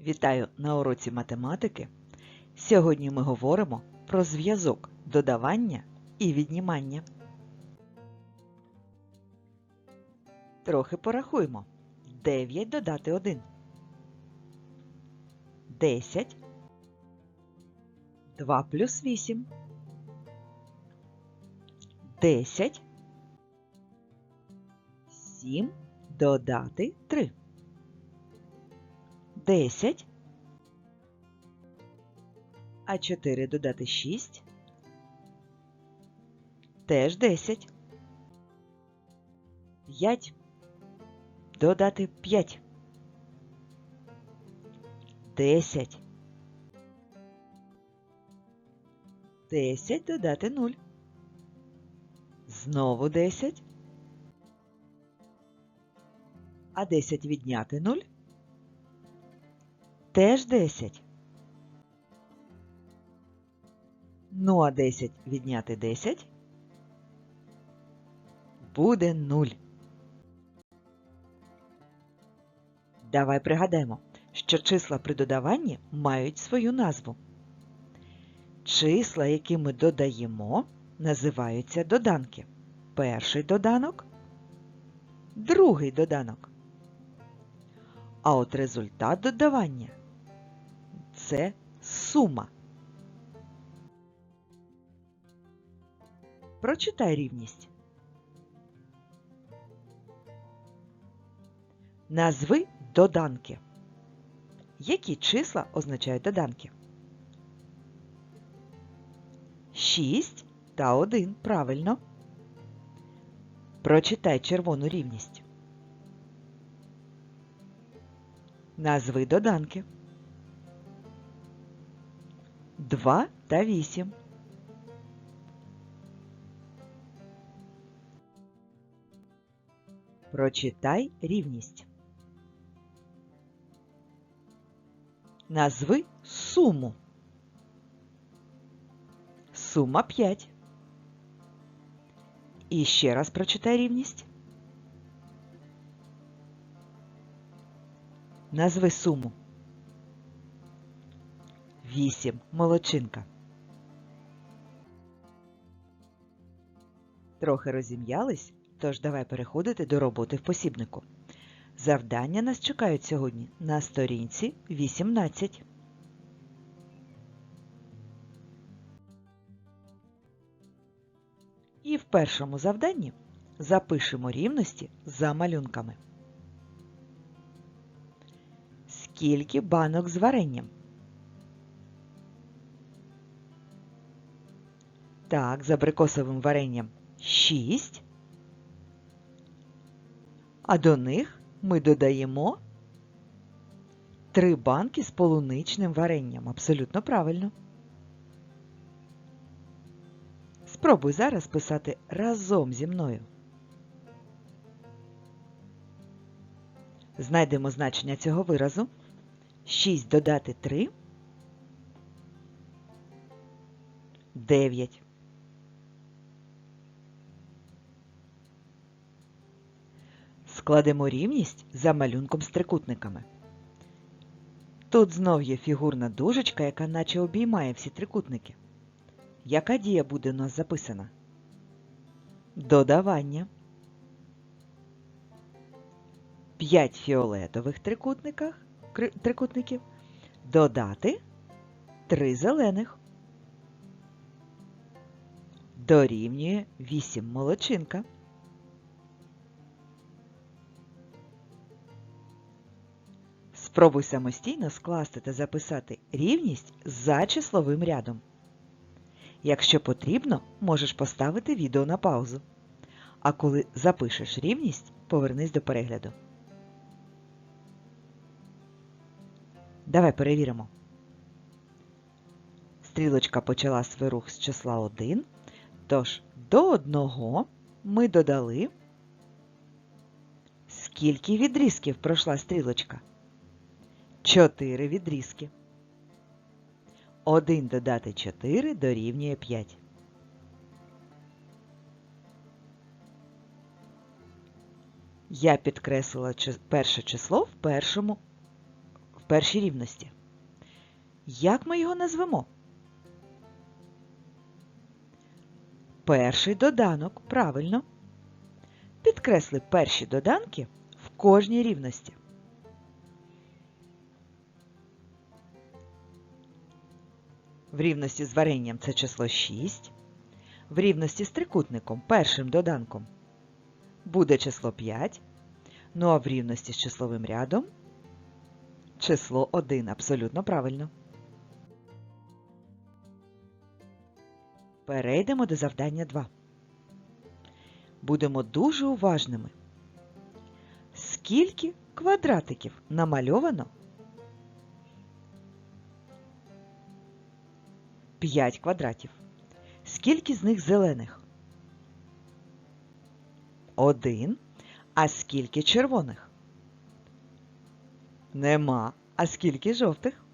Вітаю на уроці математики. Сьогодні ми говоримо про зв'язок додавання і віднімання. Трохи порахуємо. 9 додати 1. 10. 2 плюс 8. 10. 7 додати 3. 10. А 4 додати 6. Теж 10. 5. Додати 5. 10. 10 додати 0. Знову 10. А 10 відняти 0. Теж 10. Ну, а 10 відняти 10 буде 0. Давай пригадаємо, що числа при додаванні мають свою назву. Числа, які ми додаємо, називаються доданки. Перший доданок, другий доданок. А от результат додавання це сума. Прочитай рівність. Назви доданки. Які числа означають доданки? 6 та 1. Правильно. Прочитай червону рівність. Назви доданки. 2 та 8. Прочитай рівність. Назви суму. Сума 5. І ще раз прочитай рівність. Назви суму. 8. Молодчинка. Трохи розім'ялись, тож давай переходити до роботи в посібнику. Завдання нас чекають сьогодні на сторінці 18. І в першому завданні запишемо рівності за малюнками. Скільки банок з варенням? Так, з абрикосовим варенням 6. А до них ми додаємо 3 банки з полуничним варенням. Абсолютно правильно. Спробуй зараз писати разом зі мною. Знайдемо значення цього виразу. 6 додати 3 9. Складемо рівність за малюнком з трикутниками. Тут знов є фігурна дужечка, яка наче обіймає всі трикутники. Яка дія буде у нас записана? Додавання. 5 фіолетових трикутниках, трикутників. Додати 3 зелених. Дорівнює 8 молодчинка. Спробуй самостійно скласти та записати рівність за числовим рядом. Якщо потрібно, можеш поставити відео на паузу. А коли запишеш рівність, повернись до перегляду. Давай перевіримо. Стрілочка почала свій рух з числа 1. Тож до 1 ми додали. Скільки відрізків пройшла стрілочка? 4 відрізки. 1 додати 4 дорівнює 5. Я підкреслила перше число в першому, в першій рівності. Як ми його назвемо? Перший доданок, правильно. Підкресли перші доданки в кожній рівності. В рівності з варенням це число 6. В рівності з трикутником першим доданком буде число 5. Ну а в рівності з числовим рядом число 1. Абсолютно правильно. Перейдемо до завдання 2. Будемо дуже уважними. Скільки квадратиків намальовано? 5 квадратів. Скільки з них зелених? Один. А скільки червоних? Нема. А скільки жовтих?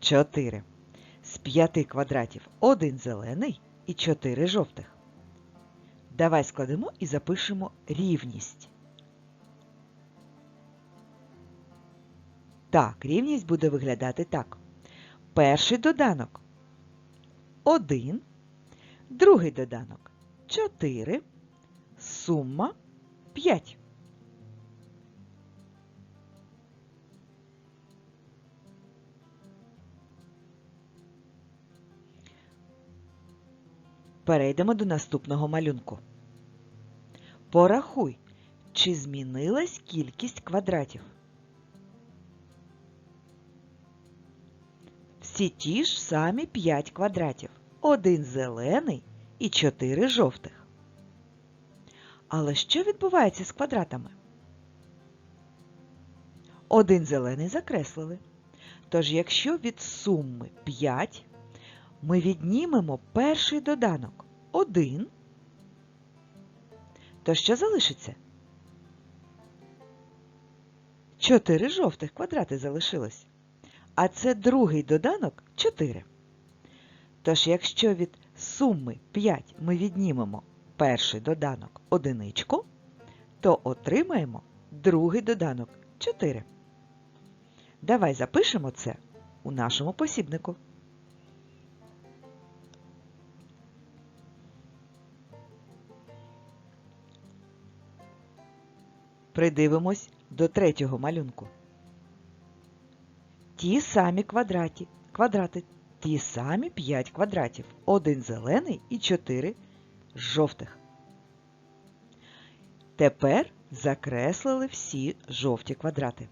Чотири. З п'яти квадратів один зелений і чотири жовтих. Давай складемо і запишемо рівність. Так, рівність буде виглядати так. Перший доданок 1, другий доданок 4, сума 5. Перейдемо до наступного малюнку. Порахуй, чи змінилась кількість квадратів. Всі ті ж самі 5 квадратів. Один зелений і 4 жовтих. Але що відбувається з квадратами? Один зелений закреслили. Тож, якщо від суми 5 ми віднімемо перший доданок 1, то що залишиться? 4 жовтих квадрати залишилось. А це другий доданок 4. Тож, якщо від суми 5 ми віднімемо перший доданок одиничку, то отримаємо другий доданок 4. Давай запишемо це у нашому посібнику. Придивимось до третього малюнку. Ті самі квадраті, квадрати, ті самі 5 квадратів. Один зелений і 4 жовтих. Тепер закреслили всі жовті квадрати.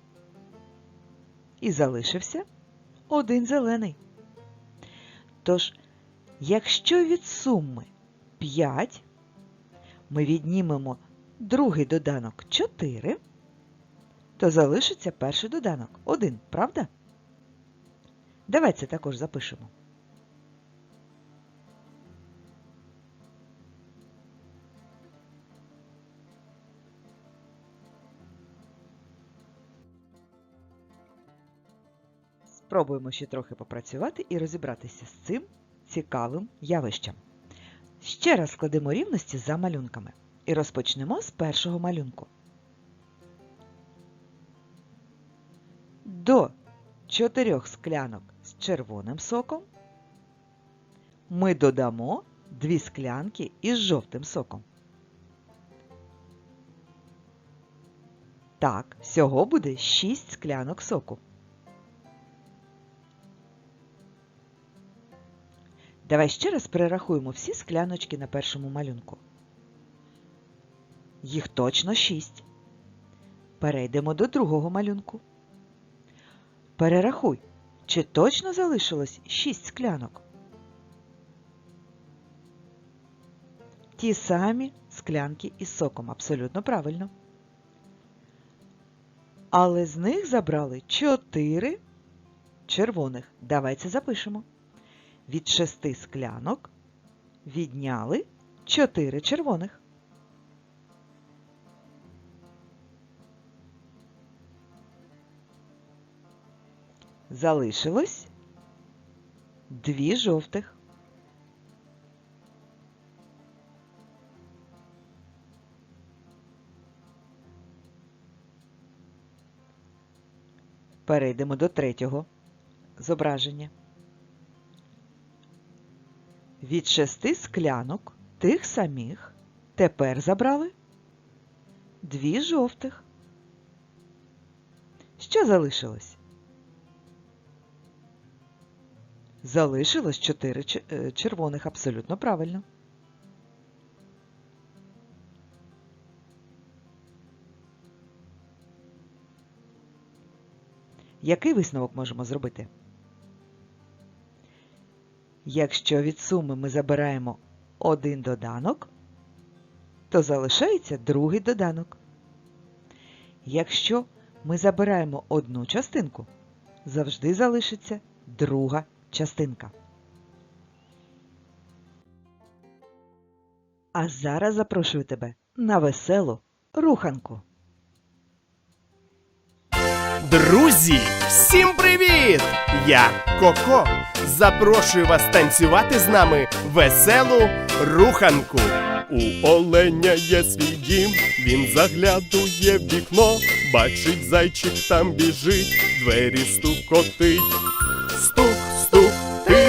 І залишився один зелений. Тож, якщо від суми 5 ми віднімемо другий доданок 4, то залишиться перший доданок 1, правда? Давай це також запишемо. Спробуємо ще трохи попрацювати і розібратися з цим цікавим явищем. Ще раз складемо рівності за малюнками і розпочнемо з першого малюнку. До чотирьох склянок червоним соком ми додамо дві склянки із жовтим соком. Так, всього буде 6 склянок соку. Давай ще раз перерахуємо всі скляночки на першому малюнку. Їх точно 6. Перейдемо до другого малюнку. Перерахуй, чи точно залишилось 6 склянок? Ті самі склянки із соком, абсолютно правильно. Але з них забрали 4 червоних. Давайте запишемо. Від 6 склянок відняли 4 червоних. Залишилось дві жовтих. Перейдемо до третього зображення. Від шести склянок тих самих тепер забрали дві жовтих. Що залишилось? Залишилось чотири ч- е, червоних, абсолютно правильно. Який висновок можемо зробити? Якщо від суми ми забираємо один доданок, то залишається другий доданок. Якщо ми забираємо одну частинку, завжди залишиться друга частинка. А зараз запрошую тебе на веселу руханку. Друзі, всім привіт! Я Коко. Запрошую вас танцювати з нами веселу руханку. У оленя є свій дім, він заглядує в вікно, бачить зайчик там біжить, двері стукотить. Стук,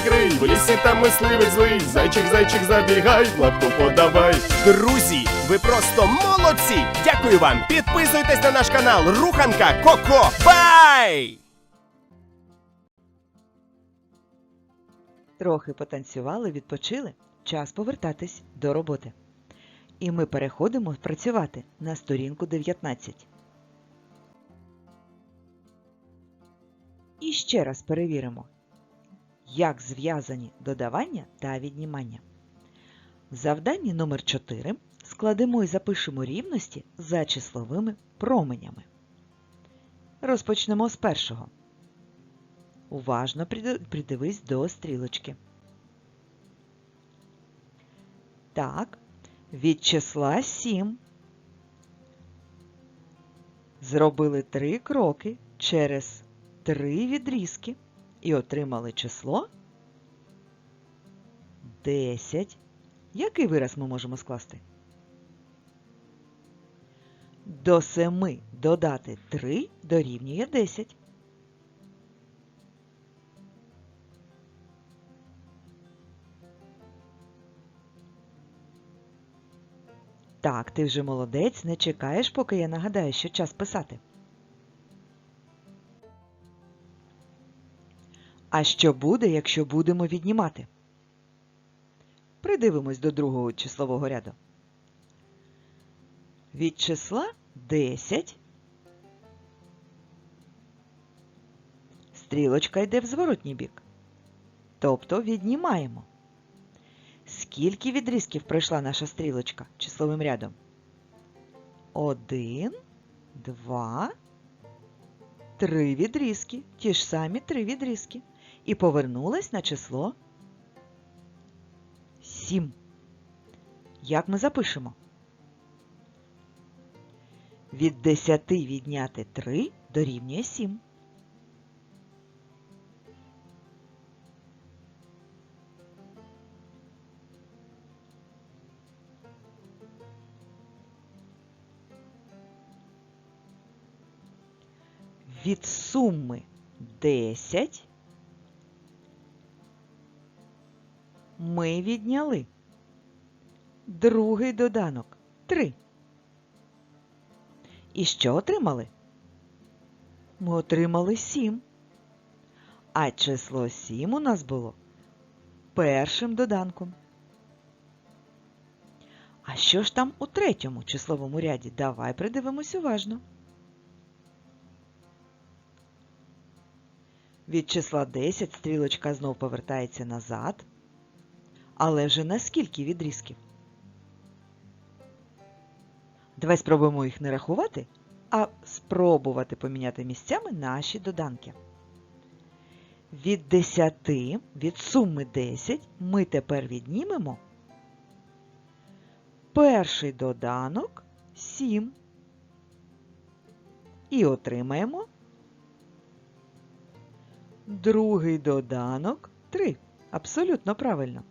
відкрий, в лісі там мисливець злий. Зайчик, зайчик, забігай, лапку подавай. Друзі, ви просто молодці! Дякую вам! Підписуйтесь на наш канал Руханка Коко. Бай! Трохи потанцювали, відпочили. Час повертатись до роботи. І ми переходимо працювати на сторінку 19. І ще раз перевіримо, як зв'язані додавання та віднімання. В завданні номер 4 складемо і запишемо рівності за числовими променями. Розпочнемо з першого. Уважно придивись до стрілочки. Так, від числа 7 зробили три кроки через три відрізки і отримали число 10. Який вираз ми можемо скласти? До 7 додати 3 дорівнює 10. Так, ти вже молодець, не чекаєш, поки я нагадаю, що час писати. А що буде, якщо будемо віднімати? Придивимось до другого числового ряду. Від числа 10 стрілочка йде в зворотній бік. Тобто віднімаємо. Скільки відрізків пройшла наша стрілочка числовим рядом? Один, два, три відрізки, ті ж самі три відрізки. І повернулась на число 7. Як ми запишемо? Від 10 відняти 3 дорівнює 7. Від суми 10 ми відняли другий доданок 3. І що отримали? Ми отримали 7. А число 7 у нас було першим доданком. А що ж там у третьому числовому ряді? Давай придивимось уважно. Від числа 10 стрілочка знов повертається назад. Але вже на скільки відрізків? Давай спробуємо їх не рахувати, а спробувати поміняти місцями наші доданки. Від 10, від суми 10 ми тепер віднімемо перший доданок 7 і отримаємо другий доданок 3. Абсолютно правильно.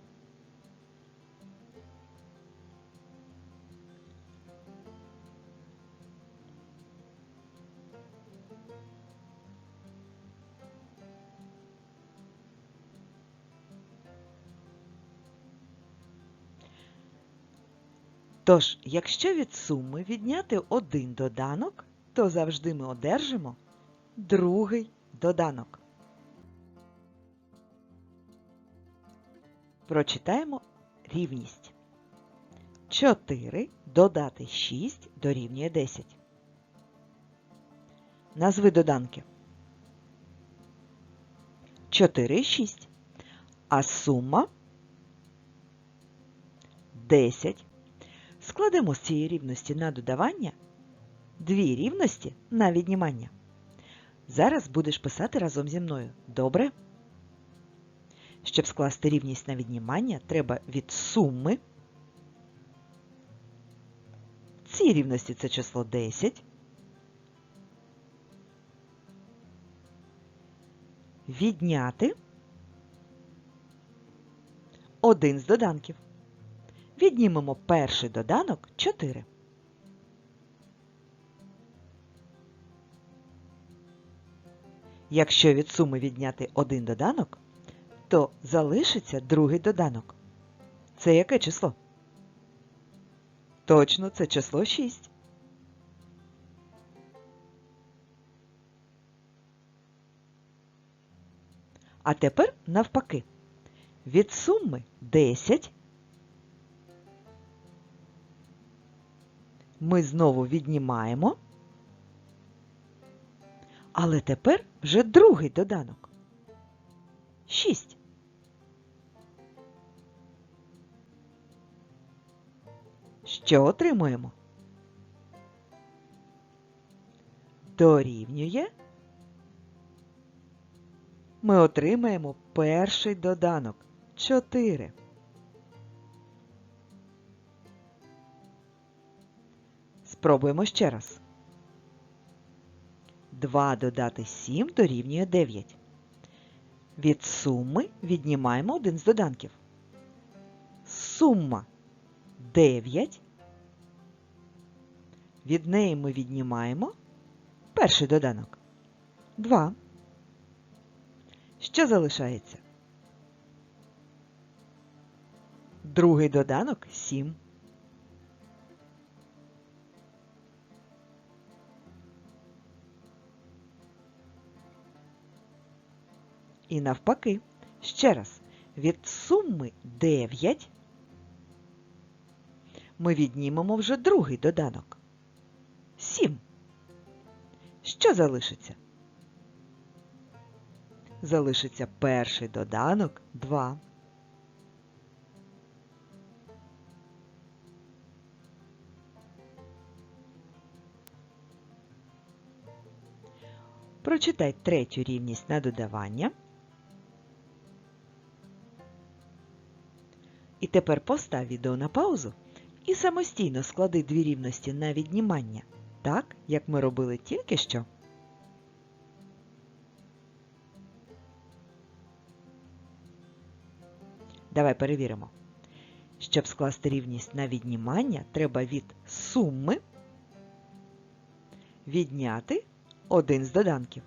Тож, якщо від суми відняти один доданок, то завжди ми одержимо другий доданок. Прочитаємо рівність. 4 додати 6 дорівнює 10. Назви доданки. 4 і 6. А сума 10. Складемо з цієї рівності на додавання дві рівності на віднімання. Зараз будеш писати разом зі мною. Добре? Щоб скласти рівність на віднімання, треба від суми. Ці рівності це число 10. Відняти один з доданків. Віднімемо перший доданок 4. Якщо від суми відняти один доданок, то залишиться другий доданок. Це яке число? Точно, це число 6. А тепер навпаки. Від суми 10 ми знову віднімаємо, але тепер вже другий доданок. 6. Що отримуємо? Дорівнює. Ми отримаємо перший доданок 4. Спробуємо ще раз. 2 додати 7 дорівнює 9. Від суми віднімаємо один з доданків. Сума 9. Від неї ми віднімаємо перший доданок 2. Що залишається? Другий доданок 7. І навпаки, ще раз, від суми 9 ми віднімемо вже другий доданок. 7. Що залишиться? Залишиться перший доданок 2. Прочитай третю рівність на додавання. Тепер постав відео на паузу і самостійно склади дві рівності на віднімання, так, як ми робили тільки що. Давай перевіримо. Щоб скласти рівність на віднімання, треба від суми відняти один з доданків.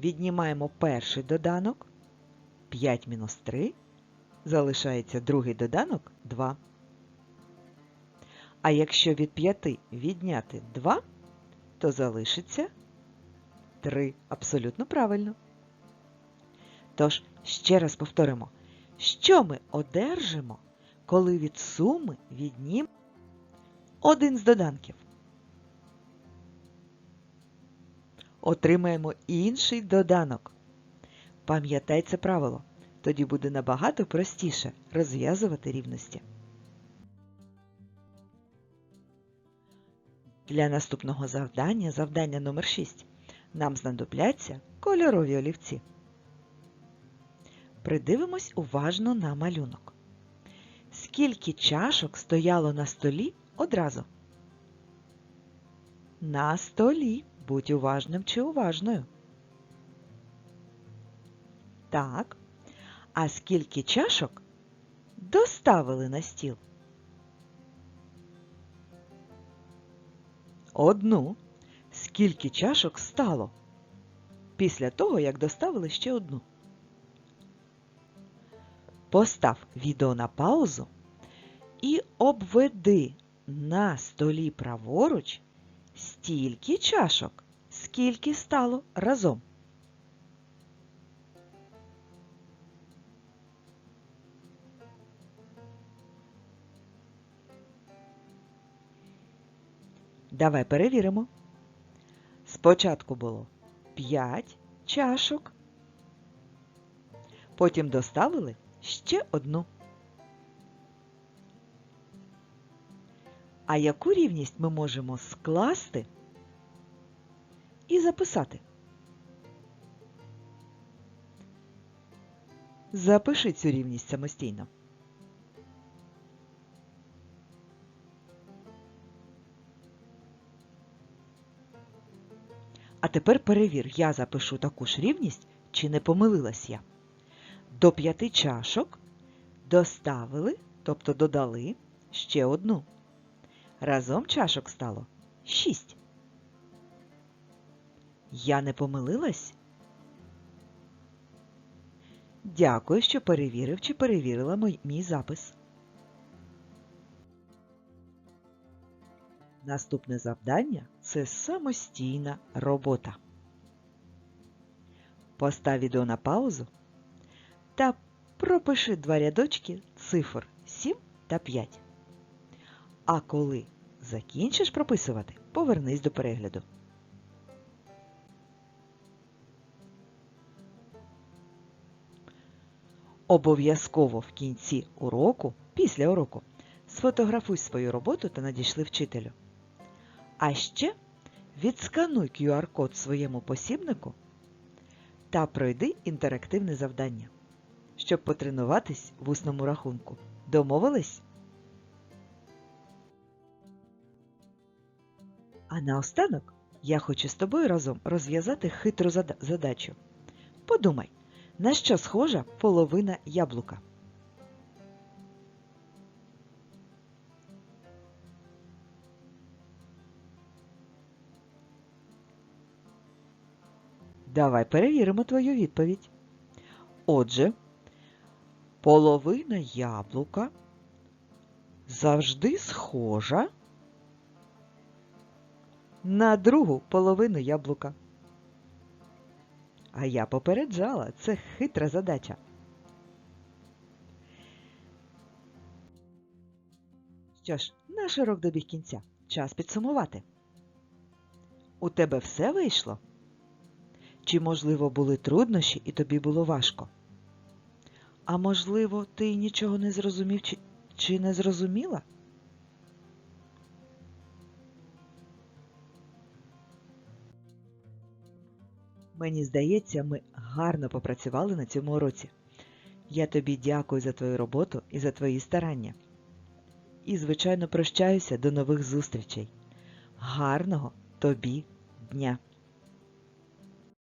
Віднімаємо перший доданок 5 мінус 3, залишається другий доданок 2. А якщо від 5 відняти 2, то залишиться 3. Абсолютно правильно. Тож, ще раз повторимо, що ми одержимо, коли від суми віднім один з доданків. Отримаємо інший доданок. Пам'ятай це правило, тоді буде набагато простіше розв'язувати рівності. Для наступного завдання, завдання номер 6, нам знадобляться кольорові олівці. Придивимось уважно на малюнок. Скільки чашок стояло на столі одразу? На столі. Будь уважним чи уважною. Так. А скільки чашок доставили на стіл? Одну. Скільки чашок стало після того, як доставили ще одну? Постав відео на паузу і обведи на столі праворуч стільки чашок, скільки стало разом. Давай перевіримо. Спочатку було 5 чашок, потім доставили ще одну. А яку рівність ми можемо скласти і записати? Запиши цю рівність самостійно. Тепер перевір, я запишу таку ж рівність, чи не помилилась я. До п'яти чашок доставили, тобто додали ще одну. Разом чашок стало шість. Я не помилилась? Дякую, що перевірив чи перевірила мій, мій запис. Наступне завдання це самостійна робота. Постав відео на паузу та пропиши два рядочки цифр 7 та 5. А коли закінчиш прописувати, повернись до перегляду. Обов'язково в кінці уроку, після уроку, сфотографуй свою роботу та надійшли вчителю. А ще відскануй QR-код своєму посібнику та пройди інтерактивне завдання, щоб потренуватись в усному рахунку. Домовились? А наостанок я хочу з тобою разом розв'язати хитру задачу. Подумай, на що схожа половина яблука? Давай перевіримо твою відповідь. Отже, половина яблука завжди схожа на другу половину яблука. А я попереджала, це хитра задача. Що ж, наш урок добіг кінця. Час підсумувати. У тебе все вийшло? Чи, можливо, були труднощі і тобі було важко? А можливо, ти нічого не зрозумів чи, чи не зрозуміла? Мені здається, ми гарно попрацювали на цьому уроці. Я тобі дякую за твою роботу і за твої старання. І, звичайно, прощаюся до нових зустрічей. Гарного тобі дня!